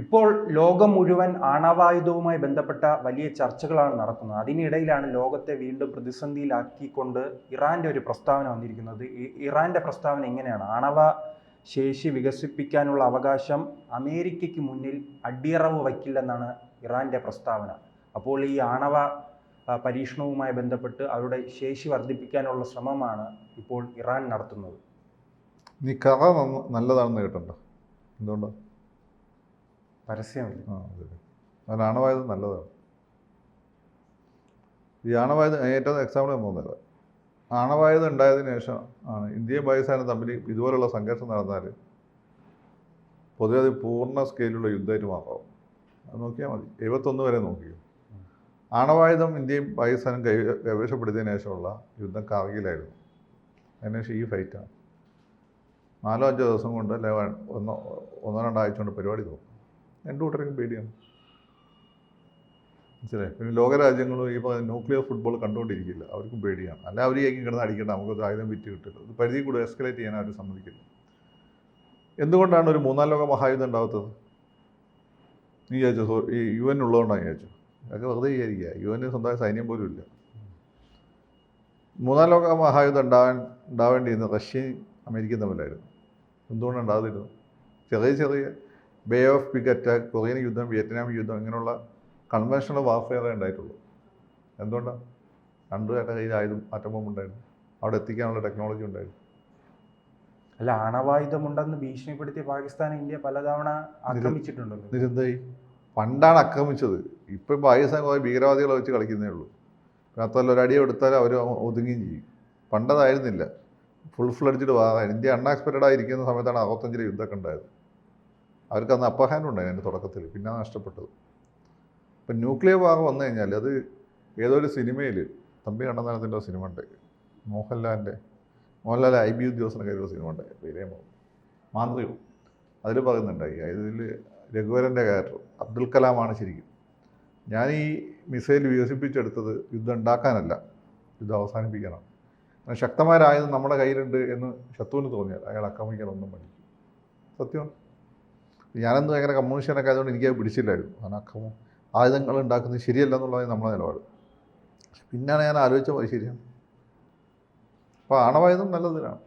ഇപ്പോൾ ലോകം മുഴുവൻ ആണവായുധവുമായി ബന്ധപ്പെട്ട വലിയ ചർച്ചകളാണ് നടക്കുന്നത് അതിനിടയിലാണ് ലോകത്തെ വീണ്ടും പ്രതിസന്ധിയിലാക്കിക്കൊണ്ട് ഇറാന്റെ ഒരു പ്രസ്താവന വന്നിരിക്കുന്നത്. ഇറാന്റെ പ്രസ്താവന എങ്ങനെയാണ്? ആണവ ശേഷി വികസിപ്പിക്കാനുള്ള അവകാശം അമേരിക്കയ്ക്ക് മുന്നിൽ അടിയറവ് വയ്ക്കില്ലെന്നാണ് ഇറാന്റെ പ്രസ്താവന. അപ്പോൾ ഈ ആണവ പരീക്ഷണവുമായി ബന്ധപ്പെട്ട് അവരുടെ ശേഷി വർദ്ധിപ്പിക്കാനുള്ള ശ്രമമാണ് ഇപ്പോൾ ഇറാൻ നടത്തുന്നത്. നീ കഥ നല്ലതാണെന്ന് കേട്ടുണ്ടോ എന്തുകൊണ്ട്? പരസ്യമില്ല ആ ആണവായുധം നല്ലതാണ്. ഈ ആണവായുധം ഏറ്റവും എക്സാമ്പിൾ ഞാൻ പോകുന്നത് ആണവായുധം ഉണ്ടായതിനു ശേഷം ആണ് ഇന്ത്യയും പാകിസ്ഥാനും തമ്മിൽ ഇതുപോലുള്ള സംഘർഷം നടന്നാൽ പൊതുവെ അത് പൂർണ സ്കെയിലുള്ള യുദ്ധമായിട്ട് മാറാവും. അത് നോക്കിയാൽ മതി. എഴുപത്തൊന്ന് വരെ നോക്കിയോ. ആണവായുധം ഇന്ത്യയും പാകിസ്ഥാനും കൈ കൈവശപ്പെടുത്തിയതിനു ശേഷമുള്ള യുദ്ധം കാർഗിലായിരുന്നു. അതിനുശേഷം ഈ ഫൈറ്റാണ് നാലോ അഞ്ചോ ദിവസം കൊണ്ട് അല്ലെ ഒന്നോ ഒന്നോ രണ്ടാഴ്ച കൊണ്ട് പരിപാടി തോന്നും. രണ്ടു കൂട്ടർക്കും പേടിയാണ്. മനസ്സിലായി? പിന്നെ ലോകരാജ്യങ്ങളും ഈ ന്യൂക്ലിയർ ഫുട്ബോൾ കണ്ടുകൊണ്ടിരിക്കില്ല. അവർക്കും പേടിയാണ്. അല്ല അവർ ഏക്കും കിടന്ന് അടിക്കണ്ട നമുക്ക് ആയുധം വിറ്റ് കിട്ടില്ല ഇത് പരിധി കൂടെ എസ്കലേറ്റ് ചെയ്യാൻ അവർ സമ്മതിക്കില്ല. എന്തുകൊണ്ടാണ് ഒരു മൂന്നാം ലോക മഹായുദ്ധം ഉണ്ടാവാത്തത്? നീ ചോദിച്ചോ ഈ യു എൻ ഉള്ളതുകൊണ്ടാണ് ചോദിച്ചു അതൊക്കെ വെറുതെ വിചാരിക്കുക. യു എന് സ്വന്തമായ സൈന്യം പോലും ഇല്ല. മൂന്നാം ലോക മഹായുദ്ധം ഉണ്ടാവാൻ ഉണ്ടാവേണ്ടിയിരുന്ന റഷ്യയും അമേരിക്കയും തമ്മിലായിരുന്നു. എന്തുകൊണ്ടാണ് ഉണ്ടാകാതിരുന്നത് ചെറിയ ചെറിയ Bay of Pig attack Korean യുദ്ധം വിയറ്റ്നാം യുദ്ധം ഇങ്ങനെയുള്ള കൺവെൻഷണൽ വാർഫെയറേ ഉണ്ടായിട്ടുള്ളൂ. എന്തുകൊണ്ടാണ് രണ്ടു പേരുടെ കയ്യിൽ ആയുധം ആറ്റം ബോംബ് ഉണ്ടായിരുന്നു. അവിടെ എത്തിക്കാനുള്ള ടെക്നോളജി ഉണ്ടായിരുന്നു. അല്ല ആണവായുധമുണ്ടെന്ന് ഭീഷണിപ്പെടുത്തിയ പാകിസ്ഥാൻ ഇന്ത്യ പലതവണ ആക്രമിച്ചിട്ടുണ്ടല്ലോ. നിരുന്തായി? പണ്ടാണ് ആക്രമിച്ചത്. ഇപ്പം പാകിസ്ഥാൻ കുറേ ഭീകരവാദികളെ വെച്ച് കളിക്കുന്നേ ഉള്ളൂ. മാത്രമല്ല ഒരു അടി എടുത്താൽ അവർ ഒതുങ്ങുകയും ചെയ്യും. പണ്ടതായിരുന്നില്ല. ഫുൾ ഫ്ലഡ്ജിഡ് വാറാണ് ഇന്ത്യ അൺഎക്സ്പെക്റ്റഡ് ആയിരിക്കുന്ന സമയത്താണ് അറുപത്തഞ്ചിലെ യുദ്ധമൊക്കെ ഉണ്ടായത്. അവർക്ക് അന്ന് അപ്പർ ഉണ്ടായിരുന്നു അതിന്റെ തുടക്കത്തിൽ. പിന്നെ നഷ്ടപ്പെട്ടത്. ഇപ്പം ന്യൂക്ലിയർ വാർ വന്നു കഴിഞ്ഞാൽ അത് ഏതോ ഒരു സിനിമയിൽ തമ്പി കണ്ണന്താനത്തിന്റെ സിനിമ ഉണ്ട് മോഹൻലാലിന്റെ മോഹൻലാൽ ഐ ബി ഉദ്യോഗസ്ഥനൊക്കെ ഒരു സിനിമ ഉണ്ട് പേരേ മാന്ത്രികം. അതിൽ പറയുന്നുണ്ടായി. അതിൽ രഘുവരന്റെ ക്യാരക്ടർ അബ്ദുൽ കലാമാണ് ശരിക്കും. ഞാൻ ഈ മിസൈൽ വികസിപ്പിച്ചെടുത്തത് യുദ്ധം ഉണ്ടാക്കാനല്ല. യുദ്ധം അവസാനിപ്പിക്കാനാണ് കാരണം ശക്തമായ നമ്മുടെ കയ്യിലുണ്ട് എന്ന് ശത്രുവിന് തോന്നിയാൽ അയാൾ ആക്രമിക്കാൻ ഒന്നും മടിക്കും. സത്യമാണ് ഞാനെന്ന് ഭയങ്കര കമ്മ്യൂണിസ്റ്റനൊക്കെ ആയതുകൊണ്ട് എനിക്കത് പിടിച്ചില്ലായിരുന്നു. കാരണം അക്രമം ആയുധങ്ങൾ ഉണ്ടാക്കുന്നത് ശരിയല്ല എന്നുള്ളതാണ് നമ്മുടെ നിലപാട്. പിന്നെയാണ് ഞാൻ ആലോചിച്ച അത് ശരിയാണ്. അപ്പോൾ ആണവായുധം നല്ലതിനാണ്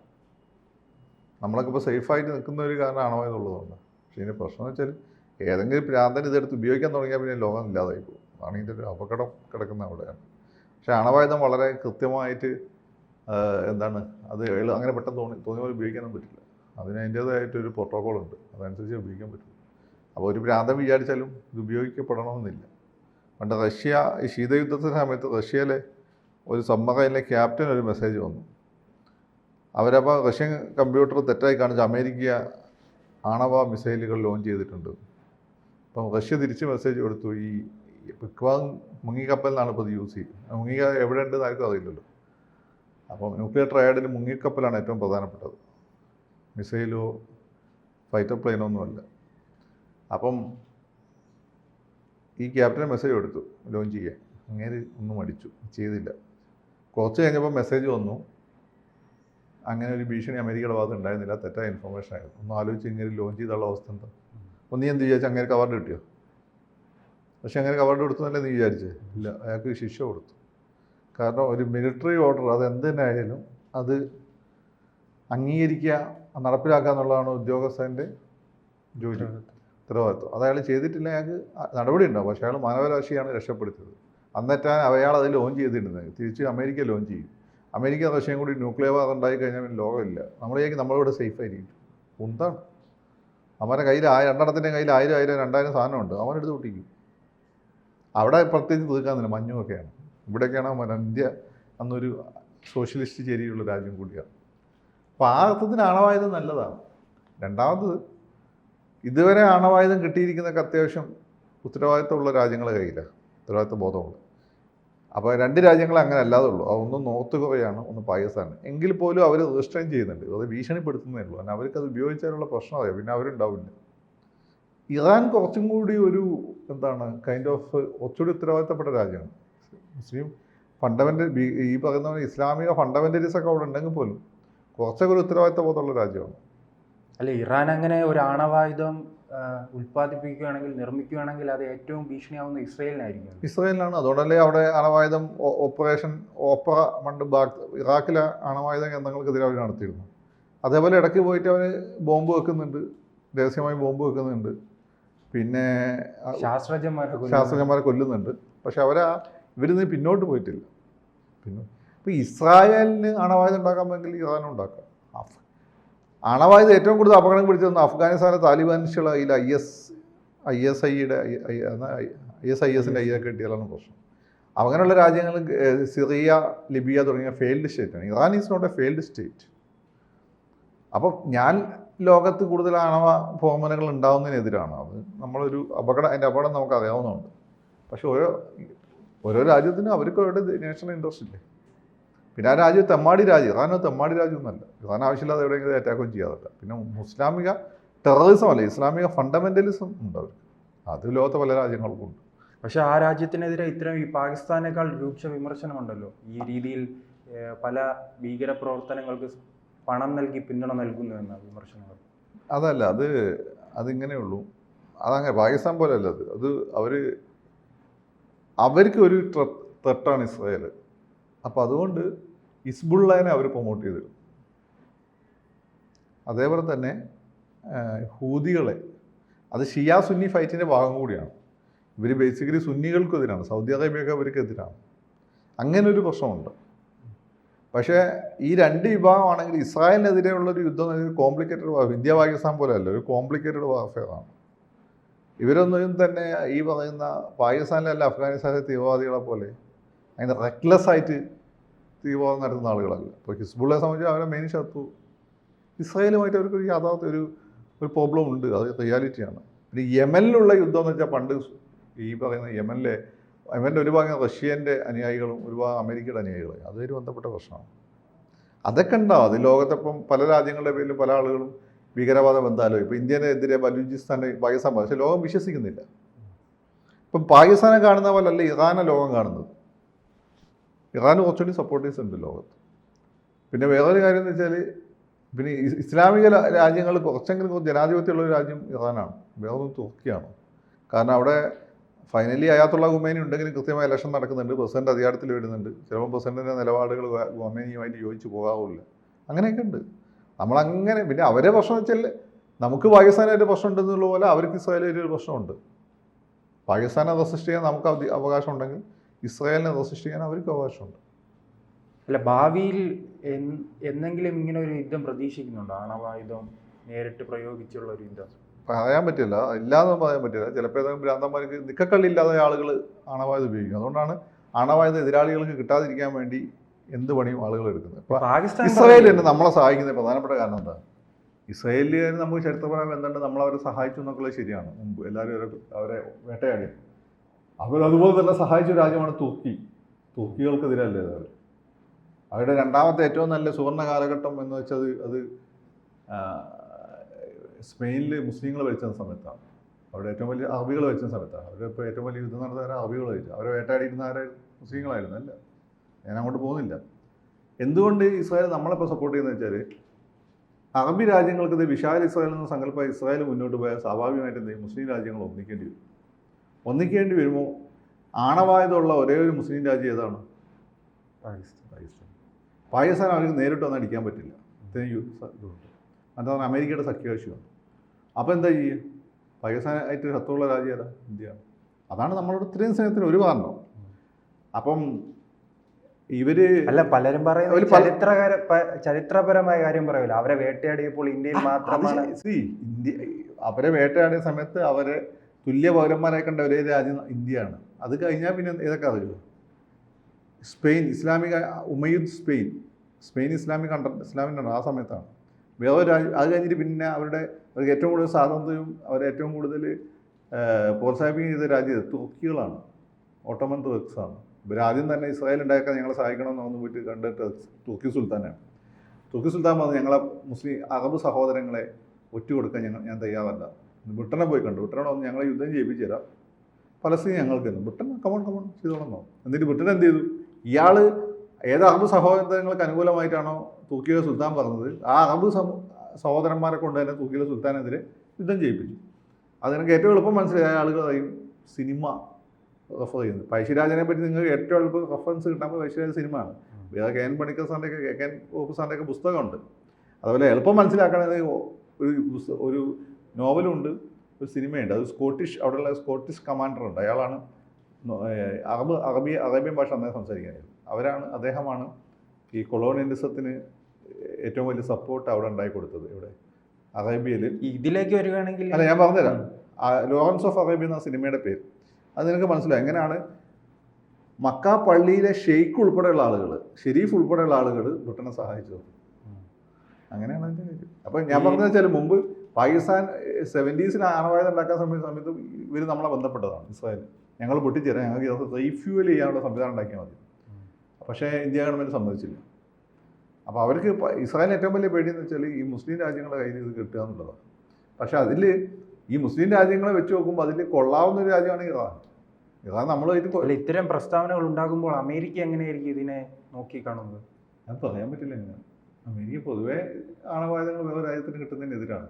നമ്മളൊക്കെ ഇപ്പോൾ സേഫായിട്ട് നിൽക്കുന്ന ഒരു കാരണം ആണവായുധം ഉള്ളതുകൊണ്ട്. പക്ഷേ ഇതിന്റെ പ്രശ്നം എന്ന് വെച്ചാൽ ഏതെങ്കിലും പ്രാന്തൻ ഇതെടുത്ത് ഉപയോഗിക്കാൻ തുടങ്ങിയാൽ പിന്നെ ലോകം ഇല്ലാതായി പോകും. അതാണ് ഇതിന്റെ ഒരു അപകടം കിടക്കുന്ന അവിടെയാണ്. പക്ഷേ അണവായുധം വളരെ കൃത്യമായിട്ട് എന്താണ് അത് അങ്ങനെ പെട്ടെന്ന് തോന്നി തോന്നിയ പോലെ ഉപയോഗിക്കാനും പറ്റില്ല. അതിന് അതിന്റേതായിട്ടൊരു പ്രോട്ടോകോൾ ഉണ്ട് അതനുസരിച്ച് ഉപയോഗിക്കാൻ പറ്റും. അപ്പോൾ ഒരു പ്രാന്തം വിചാരിച്ചാലും ഇത് ഉപയോഗിക്കപ്പെടണമെന്നില്ല. പണ്ട് റഷ്യ ഈ ശീതയുദ്ധത്തിന്റെ സമയത്ത് റഷ്യയിലെ ഒരു സമ്മതയിലെ ക്യാപ്റ്റൻ ഒരു മെസ്സേജ് വന്നു. അവരപ്പോൾ റഷ്യൻ കമ്പ്യൂട്ടർ തെറ്റായി കാണിച്ച് അമേരിക്ക ആണവ മിസൈലുകൾ ലോഞ്ച് ചെയ്തിട്ടുണ്ട്. അപ്പം റഷ്യ തിരിച്ച് മെസ്സേജ് കൊടുത്തു ഈ പിക്വാങ് മുങ്ങിക്കപ്പലിനാണ് ഇപ്പോൾ ഇത് യൂസ് ചെയ്യുന്നത് മുങ്ങി എവിടെ ഉണ്ടെന്ന് ആർക്കും അറിയില്ലല്ലോ. അപ്പം ന്യൂക്ലിയർ ട്രയഡിൽ മുങ്ങിക്കപ്പലാണ് ഏറ്റവും പ്രധാനപ്പെട്ടത്. മിസൈലോ ഫൈറ്റർ പ്ലെയിനോ ഒന്നുമല്ല. അപ്പം ഈ ക്യാപ്റ്റൻ മെസ്സേജ് കൊടുത്തു ലോഞ്ച് ചെയ്യാൻ. അങ്ങനെ ഒന്നും അടിച്ചു ചെയ്തില്ല. കുറച്ച് കഴിഞ്ഞപ്പോൾ മെസ്സേജ് വന്നു അങ്ങനെ ഒരു ഭീഷണി അമേരിക്കയുടെ ഭാഗത്ത് ഉണ്ടായിരുന്നില്ല തെറ്റായ ഇൻഫർമേഷൻ ആയിരുന്നു. ഒന്ന് ആലോചിച്ച് ഇങ്ങനെ ലോഞ്ച് ചെയ്തുള്ള അവസ്ഥ എന്താ? ഒന്ന് നീ എന്ത് വിചാരിച്ചു? അങ്ങനെ അവാർഡ് കിട്ടിയോ? പക്ഷെ അങ്ങനെ അവാർഡ് കൊടുത്തതല്ലേ നീ വിചാരിച്ചേ? ഇല്ല അയാൾക്ക് ശിക്ഷ കൊടുത്തു. കാരണം ഒരു മിലിറ്ററി ഓർഡർ അത് എന്ത് തന്നെ ആയാലും അത് അംഗീകരിക്കുക നടപ്പിലാക്കുക എന്നുള്ളതാണ് ഉദ്യോഗസ്ഥന്റെ ജോലി. ഉത്തരവാദിത്വം. അത് അയാൾ ചെയ്തിട്ടില്ല അയാൾക്ക് നടപടി ഉണ്ടാവും പക്ഷേ അയാൾ മാനവരാശിയാണ് രക്ഷപ്പെടുത്തിയത്. അന്നേറ്റാൻ അയാൾ അത് ലോഞ്ച് ചെയ്തിട്ടുണ്ട് തിരിച്ച് അമേരിക്ക ലോഞ്ച് ചെയ്യും. അമേരിക്ക റഷ്യയും കൂടി ന്യൂക്ലിയർ വാർ ഉണ്ടായി കഴിഞ്ഞാൽ പിന്നെ ലോകമില്ല. നമ്മളേക്ക് നമ്മളിവിടെ സേഫ് ആയിരിക്കും. എന്താണ്? അവന്റെ കയ്യിൽ ആ രണ്ടെണ്ണത്തിന്റെ കയ്യിൽ ആയിരം ആയിരം രണ്ടായിരം സാധനമുണ്ട്. അവനെടുത്ത് പൊട്ടിക്കും. അവിടെ പ്രത്യേകിച്ച് തീർക്കാന്നില്ല മഞ്ഞുമൊക്കെയാണ്. ഇവിടെയൊക്കെയാണ് ഇന്ത്യ അന്നൊരു സോഷ്യലിസ്റ്റ് ചേരിയുള്ള രാജ്യം കൂടിയാണ്. അപ്പോൾ ആ അർത്ഥത്തിന് ആണവായുധം നല്ലതാണ്. രണ്ടാമത് ഇതുവരെ ആണവായുധം കിട്ടിയിരിക്കുന്നതൊക്കെ അത്യാവശ്യം ഉത്തരവാദിത്തമുള്ള രാജ്യങ്ങളെ കയ്യിലാണ്. ഉത്തരവാദിത്ത ബോധമുള്ള അപ്പോൾ രണ്ട് രാജ്യങ്ങൾ അങ്ങനെ അല്ലാതെ ഉള്ളൂ. അതൊന്ന് നോർത്ത് കൊറിയയാണ് ഒന്ന് പാകിസ്ഥാനാണ്. എങ്കിൽ പോലും അവർ റിസ്ട്രെയിൻ ചെയ്യുന്നുണ്ട്. അത് ഭീഷണിപ്പെടുത്തുന്നേ ഉള്ളൂ. കാരണം അവർക്കത് ഉപയോഗിച്ചാലുള്ള പ്രശ്നമായി പിന്നെ അവരുണ്ടാവില്ല. ഇറാൻ കുറച്ചും കൂടി ഒരു എന്താണ് കൈൻഡ് ഓഫ് കുറച്ചുകൂടി ഉത്തരവാദിത്തപ്പെട്ട രാജ്യമാണ്. മുസ്ലിം ഫണ്ടമെന്റൽ ഈ പറയുന്ന ഇസ്ലാമിക ഫണ്ടമെന്റലിസ് ഒക്കെ അവിടെ ഉണ്ടെങ്കിൽ പോലും കുറച്ചൊക്കെ ഒരു ഉത്തരവാദിത്ത ബോധമുള്ള രാജ്യമാണ്. അല്ല ഇറാൻ അങ്ങനെ ഒരു ആണവായുധം ഉൽപ്പാദിപ്പിക്കുകയാണെങ്കിൽ നിർമ്മിക്കുകയാണെങ്കിൽ അത് ഏറ്റവും ഭീഷണിയാവുന്ന ഇസ്രയേലിനായിരിക്കും. ഇസ്രയേലിനാണ് അതുകൊണ്ടല്ലേ അവിടെ ആണവായുധം ഓപ്പറേഷൻ ഓപ്പറ മണ്ട് ബാക്ക് ഇറാഖിലെ അണവായുധ കേന്ദ്രങ്ങൾക്കെതിരെ അവർ നടത്തിയിരുന്നു. അതേപോലെ ഇടയ്ക്ക് പോയിട്ട് അവർ ബോംബ് വെക്കുന്നുണ്ട്. രഹസ്യമായി ബോംബ് വെക്കുന്നുണ്ട്. പിന്നെ ശാസ്ത്രജ്ഞന്മാരെ ശാസ്ത്രജ്ഞന്മാരെ കൊല്ലുന്നുണ്ട്. പക്ഷെ അവരാ ഇവരിന്ന് പിന്നോട്ട് പോയിട്ടില്ല. പിന്നെ ഇപ്പോൾ ഇസ്രായേലിന് അണവായുധം ഉണ്ടാക്കാമെങ്കിൽ ഇറാനും ഉണ്ടാക്കാം. അഫ് ഏറ്റവും കൂടുതൽ അപകടം പിടിച്ചതെന്ന് അഫ്ഗാനിസ്ഥാനിലെ താലിബാനിച്ചുള്ള അതിൽ ഐ എസ് ഐ എസ് ഐയുടെ ഐ എസ് ഐ എസിന്റെ ഐ ഒക്കെ കിട്ടിയാലാണ് പ്രശ്നം. അങ്ങനെയുള്ള രാജ്യങ്ങൾ സിറിയ ലിബിയ തുടങ്ങിയ failed സ്റ്റേറ്റാണ് Iran is not a failed state അപ്പോൾ ഞാൻ ലോകത്ത് കൂടുതൽ ആണവ ഫോമനകൾ ഉണ്ടാവുന്നതിനെതിരാണ്. അത് നമ്മളൊരു അപകടം അതിന്റെ അപകടം നമുക്ക് അറിയാവുന്നതുണ്ട് പക്ഷേ ഓരോ ഓരോ രാജ്യത്തിനും അവർക്ക് അവരുടെ നാഷണൽ ഇൻട്രസ്റ്റ് ഇല്ലേ? പിന്നെ ആ രാജ്യം തെമ്മാടി രാജ്യം. ഇറാൻ തെമ്മാടി രാജ്യം രാജ്യമൊന്നുമല്ല. ഇറാൻ ആവശ്യമില്ലാതെ എവിടെയെങ്കിലും അറ്റാക്കും ചെയ്യാറില്ല പിന്നെ മുസ്ലാമിക ടെററിസം അല്ല ഇസ്ലാമിക ഫണ്ടമെന്റലിസം ഉണ്ട് അവർക്ക്. അത് ലോകത്തെ പല രാജ്യങ്ങൾക്കും ഉണ്ട്. പക്ഷേ ആ രാജ്യത്തിനെതിരെ ഇത്രയും ഈ പാകിസ്ഥാനേക്കാൾ രൂക്ഷ വിമർശനമുണ്ടല്ലോ. ഈ രീതിയിൽ പല ഭീകര പ്രവർത്തനങ്ങൾക്ക് പണം നൽകി പിന്തുണ നൽകുന്നു എന്ന വിമർശനങ്ങൾ. അതല്ല അത് അതിങ്ങനെയുള്ളൂ അതങ്ങനെ പാകിസ്ഥാൻ പോലെ അല്ല അത്. അത് അവർ അവർക്ക് ഒരു ത്രട്ടാണ് ഇസ്രായേൽ അപ്പോൾ അതുകൊണ്ട് ഇസ്ബുള്ളനെ അവർ പ്രൊമോട്ട് ചെയ്തിരുന്നു അതേപോലെ തന്നെ ഹൂതികളെ അത് ഷിയാ സുന്നി ഫൈറ്റിന്റെ ഭാഗം കൂടിയാണ്. ഇവർ ബേസിക്കലി സുന്നികൾക്കെതിരാണ് സൗദി അറേബ്യയൊക്കെ അവർക്കെതിരാണ് അങ്ങനെ ഒരു പ്രശ്നമുണ്ട്. പക്ഷേ ഈ രണ്ട് വിഭാഗമാണെങ്കിൽ ഇസ്രായേലിനെതിരെയുള്ള ഒരു യുദ്ധം കോംപ്ലിക്കേറ്റഡ് ഇന്ത്യ പാകിസ്ഥാൻ പോലെ അല്ല ഒരു കോംപ്ലിക്കേറ്റഡ് വാർഫെയറാണ് ഇവരൊന്നും തന്നെ ഈ പറയുന്ന പാകിസ്ഥാനിലല്ല അഫ്ഗാനിസ്ഥാനിലെ തീവ്രവാദികളെ പോലെ അതിന് റെക്ലെസ് ആയിട്ട് തീവ്രവാദം നടത്തുന്ന ആളുകളല്ല ഇപ്പോൾ ഹിസ്ബുള്ളയെ സംബന്ധിച്ച് അവരെ മെയിൻ ശത്രു. ഇസ്രായേലുമായിട്ട് അവർക്ക് ഒരു ഒരു ഒരു പ്രോബ്ലം ഉണ്ട്. അത് റിയാലിറ്റിയാണ് പിന്നെ യമനിലുള്ള യുദ്ധം എന്ന് വെച്ചാൽ പണ്ട് ഈ പറയുന്ന യമനിലെ യമന്റെ ഒരു ഭാഗം റഷ്യന്റെ അനുയായികളും ഒരു ഭാഗം അമേരിക്കയുടെ അനുയായികളും. അതൊരു ബന്ധപ്പെട്ട പ്രശ്നമാണ്. അതൊക്കെ ഉണ്ടാവും. അത് ലോകത്തിപ്പം പല രാജ്യങ്ങളുടെ പേരിലും പല ആളുകളും ഭീകരവാദ ബന്ധാലോ ഇപ്പോൾ ഇന്ത്യനെതിരെ ബലൂചിസ്ഥാൻ പാകിസ്ഥാൻ പക്ഷേ ലോകം വിശ്വസിക്കുന്നില്ല. ഇപ്പം പാകിസ്ഥാനെ കാണുന്ന പോലല്ല ഇറാനെ ലോകം കാണുന്നത്. ഇറാന് കുറച്ചുകൂടി സപ്പോർട്ടേഴ്സ് ഉണ്ട് ലോകത്ത്. പിന്നെ വേറൊരു കാര്യം എന്ന് വെച്ചാൽ പിന്നെ ഇസ്ലാമിക രാജ്യങ്ങൾ കുറച്ചെങ്കിലും കുറച്ച് ജനാധിപത്യമുള്ള ഒരു രാജ്യം ഇറാനാണ്. വേറൊന്നും തുർക്കിയാണ്. കാരണം അവിടെ ഫൈനലി അയാത്തുള്ള ഗുമേനി ഉണ്ടെങ്കിലും കൃത്യമായ ഇലക്ഷൻ നടക്കുന്നുണ്ട്. പ്രസിഡന്റ് അധികാരത്തിൽ വരുന്നുണ്ട്. ചിലപ്പോൾ പ്രസിഡന്റിന്റെ നിലപാടുകൾ ഗുമേനിയുമായിട്ട് യോജിച്ച് പോകാറില്ല അങ്ങനെയൊക്കെ ഉണ്ട്. നമ്മളങ്ങനെ പിന്നെ അവരെ പ്രശ്നം വെച്ചാൽ നമുക്ക് പാകിസ്ഥാനായിട്ട് പ്രശ്നം ഉണ്ടെന്നുള്ള പോലെ അവർക്ക് ഇസ്രായേലായിട്ട് ഒരു പ്രശ്നമുണ്ട്. പാകിസ്ഥാനെ റെസിസ്റ്റ് ചെയ്യാൻ നമുക്ക് അവകാശം ഉണ്ടെങ്കിൽ ഇസ്രായേലിനെ റെസിസ്റ്റ് ചെയ്യാൻ അവർക്ക് അവകാശമുണ്ട്. അല്ല ഭാവിയിൽ എന്തെങ്കിലും ഇങ്ങനെ ഒരു യുദ്ധം പ്രതീക്ഷിക്കുന്നുണ്ടോ? ആണവായുധം നേരിട്ട് പ്രയോഗിച്ചുള്ള ഒരു യുദ്ധം? പറയാൻ പറ്റില്ല. ഇല്ലാതെ പറയാൻ പറ്റില്ല. ചിലപ്പോൾ ഏതെങ്കിലും ഭ്രാന്തന്മാർക്ക് നിക്കക്കള്ളില്ലാതെ ആളുകൾ ആണവായുധം ഉപയോഗിക്കും. അതുകൊണ്ടാണ് ആണവായുധം എതിരാളികൾക്ക് കിട്ടാതിരിക്കാൻ വേണ്ടി എന്ത് പണിയും ആളുകൾ എടുക്കുന്നത്. ഇസ്രായേൽ തന്നെ നമ്മളെ സഹായിക്കുന്ന പ്രധാനപ്പെട്ട കാരണം എന്താ? ഇസ്രായേലിൽ നമുക്ക് ചരിത്രപരമായി എന്തുണ്ട്? നമ്മൾ അവരെ സഹായിച്ചു എന്നൊക്കെയുള്ളത് ശരിയാണ്. മുമ്പ് എല്ലാവരും അവരെ അവരെ വേട്ടയാടി. അവർ അതുപോലെ തന്നെ സഹായിച്ച രാജ്യമാണ് തുർക്കി. തുർക്കികൾക്കെതിരല്ലേ അവർ അവരുടെ രണ്ടാമത്തെ ഏറ്റവും നല്ല സുവർണ കാലഘട്ടം എന്ന് വെച്ചത് അത് സ്പെയിനിൽ മുസ്ലിങ്ങൾ ഭരിച്ച സമയത്താണ്. അവിടെ ഏറ്റവും വലിയ അറബികൾ ഭരിച്ച സമയത്താണ്. അവരുടെ ഇപ്പോൾ ഏറ്റവും വലിയ യുദ്ധം നടന്നവരെ അറബികൾ ഭരിച്ചു. അവരെ വേട്ടയാടിയിരുന്ന ആരെ? മുസ്ലിങ്ങളായിരുന്നു അല്ല? ഞാൻ അങ്ങോട്ട് പോകുന്നില്ല. എന്തുകൊണ്ട് ഇസ്രായേൽ നമ്മളിപ്പോൾ സപ്പോർട്ട് ചെയ്യുന്നത് വെച്ചാൽ അറബി രാജ്യങ്ങൾക്ക് ഇത് വിശാൽ ഇസ്രായേൽ എന്ന സങ്കല്പം ഇസ്രായേൽ മുന്നോട്ട് പോയാൽ സ്വാഭാവികമായിട്ട് എന്ത് മുസ്ലിം രാജ്യങ്ങൾ ഒന്നിക്കേണ്ടി വരും. ഒന്നിക്കേണ്ടി വരുമോ ആണവായുധമുള്ള ഒരേ ഒരു മുസ്ലിം രാജ്യം ഏതാണ്? പാകിസ്ഥാൻ. പാകിസ്ഥാൻ. പാകിസ്ഥാൻ അവർക്ക് നേരിട്ട് വന്ന് അടിക്കാൻ പറ്റില്ല. ഇത്രയും ഇതുണ്ട് അതാണ് അമേരിക്കയുടെ സഖ്യകക്ഷിയാണ് അപ്പോൾ എന്താ ചെയ്യുക പാകിസ്ഥാനായിട്ട് ശത്രുള്ള രാജ്യം ഏതാ? ഇന്ത്യയാണ് അതാണ് നമ്മളോട് ഇത്രയും സ്നേഹത്തിന് ഒരു കാരണം. അപ്പം ഇവർ അല്ല പലരും പറയുന്നത് ചരിത്രകാര ചരിത്രപരമായ കാര്യം പറയൂല. അവരെ വേട്ടയാടിയപ്പോൾ ഇന്ത്യയിൽ മാത്രമാണ് ഇന്ത്യ അവരെ വേട്ടയാടിയ സമയത്ത് അവരെ തുല്യ പൗരന്മാരായി കണ്ട ഒരേ രാജ്യം ഇന്ത്യയാണ്. അത് കഴിഞ്ഞാൽ പിന്നെ ഏതൊക്കെ അറിയുമോ സ്പെയിൻ ഇസ്ലാമിക ഉമയുദ് സ്പെയിൻ. സ്പെയിൻ ഇസ്ലാമിക് കണ്ട ഇസ്ലാമിന്റെ ആ സമയത്താണ്. വേറെ രാജ്യം അത് കഴിഞ്ഞിട്ട് പിന്നെ അവരുടെ അവർക്ക് ഏറ്റവും കൂടുതൽ സ്വാതന്ത്ര്യവും അവരെ ഏറ്റവും കൂടുതൽ പ്രോത്സാഹിപ്പിക്കുകയും ചെയ്ത രാജ്യം തുർക്കികളാണ്. ഓട്ടോമൻ തുർക്സാണ്. ഇവർ ആദ്യം തന്നെ ഇസ്രായേൽ ഉണ്ടാക്കാൻ ഞങ്ങളെ സഹായിക്കണമെന്ന് വന്ന് പോയിട്ട് കണ്ടിട്ട് തുർക്കി സുൽത്താനാണ്. തുർക്കി സുൽത്താൻ പറഞ്ഞു ഞങ്ങളെ മുസ്ലിം അറബ് സഹോദരങ്ങളെ ഒറ്റ കൊടുക്കാൻ ഞങ്ങൾ ഞാൻ തയ്യാറല്ല. ബ്രിട്ടനെ പോയി കണ്ടു. ബ്രിട്ടനോട് വന്ന് ഞങ്ങളെ യുദ്ധം ചെയ്യിപ്പിച്ചു തരാം. പലസ്തീൻ ഞങ്ങൾക്ക് തന്നെ. ബ്രിട്ടൻ കമൺ കമൺ ചെയ്തോളന്നോ എന്നിട്ട് ബ്രിട്ടൻ എന്ത് ചെയ്തു? ഇയാൾ ഏത് അറബ് സഹോദരങ്ങൾക്ക് അനുകൂലമായിട്ടാണോ തുർക്കിയിലെ സുൽത്താൻ പറഞ്ഞത്. ആ അറബ് സഹോദരന്മാരെ കൊണ്ട് തന്നെ തുർക്കിയിലെ സുൽത്താനെതിരെ യുദ്ധം ചെയ്യിപ്പിച്ചു. അതിനൊക്കെ ഏറ്റവും എളുപ്പം മനസ്സിലായ. ആളുകൾ അറിയും സിനിമ റെഫർ ചെയ്യുന്നത് പഴശ്ശിരാജനെ പറ്റി നിങ്ങൾക്ക് ഏറ്റവും എളുപ്പം റെഫറൻസ് കിട്ടാൻ പഴശ്ശിരാജ സിനിമയാണ്. വേറെ കെ എൻ പണിക്കർ സാറിന്റെ ഒക്കെ കെ എൻ ഓപ്പ് സാറിന്റെ പുസ്തകമുണ്ട്. അതുപോലെ എളുപ്പം മനസ്സിലാക്കണമെങ്കിൽ ഒരു ഒരു നോവലുണ്ട് ഒരു സിനിമയുണ്ട്. അത് സ്കോട്ടിഷ് അവിടെയുള്ള സ്കോട്ടിഷ് കമാൻഡർ ഉണ്ട് അയാളാണ് അറബ് അറബി അറേബ്യൻ ഭാഷ അന്നേ സംസാരിക്കുന്നത് അവരാണ് അദ്ദേഹമാണ് ഈ കൊളോണിയലിസത്തിന് ഏറ്റവും വലിയ സപ്പോർട്ട് അവിടെ ഉണ്ടായി കൊടുത്തത് ഇവിടെ. അറേബ്യയിൽ. ഇതിലേക്ക് വരികയാണെങ്കിൽ അല്ല ഞാൻ പറഞ്ഞുതരാം. ലോറൻസ് ഓഫ് അറേബ്യ എന്ന സിനിമയുടെ പേര്. അത് നിനക്ക് മനസ്സിലായി? എങ്ങനെയാണ് മക്ക പള്ളിയിലെ ഷെയ്ഖ് ഉൾപ്പെടെയുള്ള ആളുകൾ ഷെരീഫ് ഉൾപ്പെടെയുള്ള ആളുകൾ ബ്രിട്ടനെ സഹായിച്ചു അങ്ങനെയാണ് അതിന്റെ കാര്യം. അപ്പം ഞാൻ പറഞ്ഞതെന്ന് പറഞ്ഞത് വെച്ചാൽ മുമ്പ് പാകിസ്ഥാൻ സെവന്റീസിൽ ആണവായുധം ഉണ്ടാക്കാൻ സമയത്ത് സമയത്ത് ഇവർ നമ്മളെ ബന്ധപ്പെട്ടതാണ് ഇസ്രായേൽ. ഞങ്ങൾ പൊട്ടിച്ചേരാം. ഞങ്ങൾക്ക് റീഫ്യൂവൽ ചെയ്യാനുള്ള സംവിധാനം ഉണ്ടാക്കിയാൽ മതി. പക്ഷേ ഇന്ത്യ ഗവൺമെന്റ് സമ്മതിച്ചില്ല. അപ്പോൾ അവർക്ക് ഇസ്രായേൽ ഇസ്രായേലിന് ഏറ്റവും വലിയ പേടിയെന്ന് വെച്ചാൽ ഈ മുസ്ലിം രാജ്യങ്ങളുടെ കയ്യിൽ ഇത് കിട്ടുക എന്നുള്ളതാണ്. പക്ഷേ അതിൽ ഈ മുസ്ലിം രാജ്യങ്ങളെ വെച്ച് നോക്കുമ്പോൾ അതിൽ കൊള്ളാവുന്ന ഒരു രാജ്യമാണ് ഇറാൻ. ഇറാൻ നമ്മൾ അല്ല ഇത്തരം പ്രസ്താവനകൾ ഉണ്ടാകുമ്പോൾ അമേരിക്ക എങ്ങനെയായിരിക്കും ഇതിനെ നോക്കി കാണുന്നത്? അത് പറയാൻ പറ്റില്ല അമേരിക്ക പൊതുവേ ആണവായുധങ്ങൾ വേറെ രാജ്യത്തിന് കിട്ടുന്നതിനെതിരാണ്.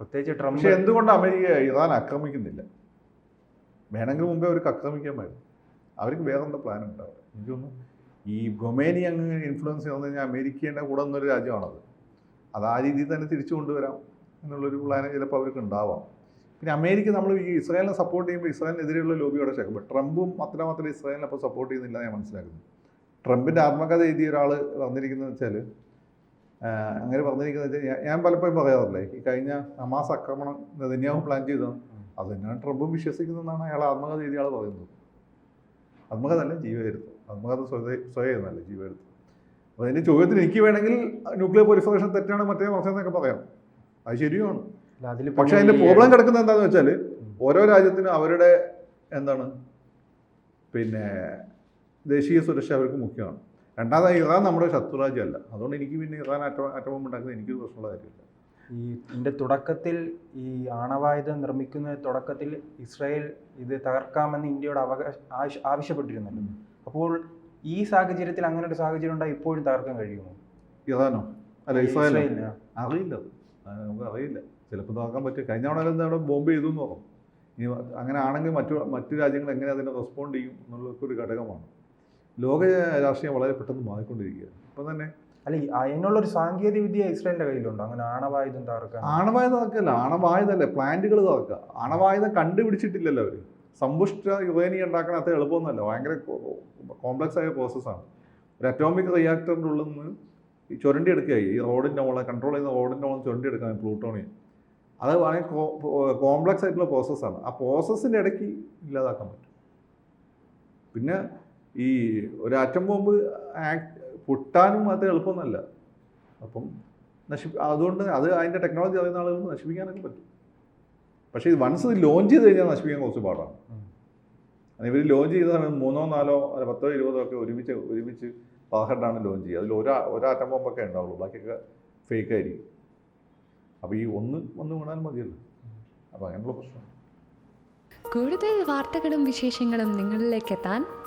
പ്രത്യേകിച്ച് ട്രംപ് പക്ഷേ എന്തുകൊണ്ട് അമേരിക്ക ഇറാൻ ആക്രമിക്കുന്നില്ല? വേണമെങ്കിൽ മുമ്പേ അവർക്ക് ആക്രമിക്കാൻ പറ്റും അവർക്ക് വേറെ എന്താ പ്ലാൻ ഉണ്ടാവും. എനിക്ക് തോന്നുന്നു ഈ ഗൊമേനി അങ്ങ് ഇൻഫ്ലുവൻസ് ചെയ്യുന്നത് കഴിഞ്ഞാൽ അമേരിക്കയുടെ കൂടെ നിന്നൊരു രാജ്യമാണത്. അത് ആ രീതിയിൽ തന്നെ തിരിച്ചു കൊണ്ടുവരാം എന്നുള്ളൊരു പ്ലാൻ ചിലപ്പോൾ അവർക്ക് ഉണ്ടാവാം. പിന്നെ അമേരിക്ക നമ്മൾ ഈ ഇസ്രായേലിനെ സപ്പോർട്ട് ചെയ്യുമ്പോൾ ഇസ്രായേലിനെതിരെയുള്ള ലോബി അവിടെ ശേഖരം ട്രംപും അത്രമാത്രം ഇസ്രായേലിനെ അപ്പോൾ സപ്പോർട്ട് ചെയ്യുന്നില്ല ഞാൻ മനസ്സിലാക്കുന്നു. ട്രംപിന്റെ ആത്മകഥ എഴുതിയ ഒരാൾ വന്നിരിക്കുന്നത് വെച്ചാൽ അങ്ങനെ പറഞ്ഞിരിക്കുന്നത് വെച്ചാൽ ഞാൻ- പലപ്പോഴും പറയാറില്ലേ ഈ കഴിഞ്ഞ ഹമാസ് ആക്രമണം നെതന്യാഹു പ്ലാൻ ചെയ്തു അത് തന്നെയാണ് ട്രംപും വിശ്വസിക്കുന്നതെന്നാണ് അയാൾ ആത്മകഥ എഴുതിയ ആൾ പറയുന്നത്. ആത്മകഥ അല്ല ജീവചരിത്രം. ആത്മകഥ സ്വയം സ്വയം എന്നല്ല ജീവചരിത്രം. അപ്പോൾ അതിന്റെ ചോദ്യത്തിന് എനിക്ക് വേണമെങ്കിൽ ന്യൂക്ലിയർ പൊലിഫറേഷൻ തെറ്റാണ് മറ്റേ മറിച്ചെന്നൊക്കെ പറയാം. അത് ശരിയുമാണ് പക്ഷേ അതിന്റെ പ്രോബ്ലം കിടക്കുന്നത് എന്താണെന്ന് വെച്ചാൽ ഓരോ രാജ്യത്തിനും അവരുടെ എന്താണ്? പിന്നെ ദേശീയ സുരക്ഷ അവർക്ക് മുഖ്യമാണ്. രണ്ടാമതായി ഇറാൻ നമ്മുടെ ശത്രുരാജ്യമല്ല. അതുകൊണ്ട് എനിക്ക് പിന്നെ ഇറാൻ അറ്റ അറ്റം ഉണ്ടാക്കുന്നത് എനിക്കൊരു പ്രശ്നമുള്ള കാര്യമില്ല. ഈ ഇതിന്റെ തുടക്കത്തിൽ ഈ ആണവായുധം നിർമ്മിക്കുന്ന തുടക്കത്തിൽ ഇസ്രായേൽ ഇത് തകർക്കാമെന്ന് ഇന്ത്യയോട് അവകാശ ആവശ്യപ്പെട്ടിരുന്നു അപ്പോൾ ഈ സാഹചര്യത്തിൽ അങ്ങനെ ഒരു സാഹചര്യം ഉണ്ടായി ഇപ്പോഴും തകർക്കാൻ കഴിയുമോ? ഇറാനോ? അല്ല ഇസ്രായേൽ ഇസ്രായേലിന്. അറിയില്ല. നമുക്ക് അറിയില്ല. ചിലപ്പോൾ തകർക്കാൻ പറ്റും. കഴിഞ്ഞ തവണ അവിടെ ബോംബ് ചെയ്തു എന്ന് പറഞ്ഞു. ഇനി അങ്ങനെ ആണെങ്കിൽ മറ്റു മറ്റു രാജ്യങ്ങൾ എങ്ങനെ അതിനെ റെസ്പോണ്ട് ചെയ്യും എന്നുള്ളതൊക്കെ ഒരു ഘടകമാണ്. ലോക രാഷ്ട്രീയം വളരെ പെട്ടെന്ന് മാറിക്കൊണ്ടിരിക്കുകയാണ്. ഇപ്പം തന്നെ അല്ല ഈ അതിനുള്ള ഒരു സാങ്കേതിക വിദ്യ ഇസ്രായേലിന്റെ കയ്യിലുണ്ടോ? അങ്ങനെ ആണവായുധം തകർക്കാൻ? ആണവായുധം തകർക്കല്ല ആണവായുധമല്ലേ? പ്ലാന്റുകൾ തകർക്കുക ആണവായുധം കണ്ടുപിടിച്ചിട്ടില്ലല്ലോ അവർ സമ്പുഷ്ട യുറേനിയം ഉണ്ടാക്കാൻ അത്ര എളുപ്പമൊന്നുമല്ല. ഭയങ്കര കോംപ്ലക്സ് ആയ പ്രോസസ്സാണ് ഒരു അറ്റോമിക് റിയാക്ടറിന്റെ ഉള്ളിൽ നിന്ന് ഈ ചുരണ്ടി എടുക്കുകയായി ഈ റോഡിന്റെ മുകളിൽ കൺട്രോൾ ചെയ്യുന്ന റോഡിന്റെ മുകളിൽ ചുരണ്ടി എടുക്കാൻ പ്ലൂട്ടോണിയം അത് വളരെ കോംപ്ലക്സ് ആയിട്ടുള്ള പ്രോസസ്സാണ് ആ പ്രോസസ്സിന്റെ ഇടയ്ക്ക് ഇല്ലാതാക്കാൻ പറ്റും. പിന്നെ ഈ ഒരു ആറ്റം ബോംബ് ആക്ട് പൊട്ടാനും അത് എളുപ്പമൊന്നുമല്ല. അപ്പം നശി അതുകൊണ്ട് അത് അതിന്റെ ടെക്നോളജി അറിയുന്ന ആളുകൾക്ക് നശിപ്പിക്കാനൊക്കെ പറ്റും. പക്ഷേ ഇത് വൺസ് ഇത് ലോഞ്ച് ചെയ്ത് കഴിഞ്ഞാൽ നശിപ്പിക്കാൻ കുറച്ച് പാടാണ്. ഇവർ ലോഞ്ച് ചെയ്ത സമയം മൂന്നോ നാലോ അല്ല പത്തോ ഇരുപതോ ഒക്കെ ഒരുമിച്ച് ഒരുമിച്ച് പാഹഡാണ് ലോഞ്ച് ചെയ്യുക. അതിൽ ഒരാ ഒരാറ്റം ബോംബൊക്കെ ഉണ്ടാവുള്ളൂ. ബാക്കിയൊക്കെ ഫേക്ക് ആയിരിക്കും. അപ്പോൾ ഈ ഒന്ന് ഒന്ന് വീണാൽ മതിയല്ലോ. അപ്പോൾ അങ്ങനെയുള്ള പ്രശ്നം. കൂടുതൽ വാർത്തകളും വിശേഷങ്ങളും നിങ്ങളിലേക്ക് എത്താൻ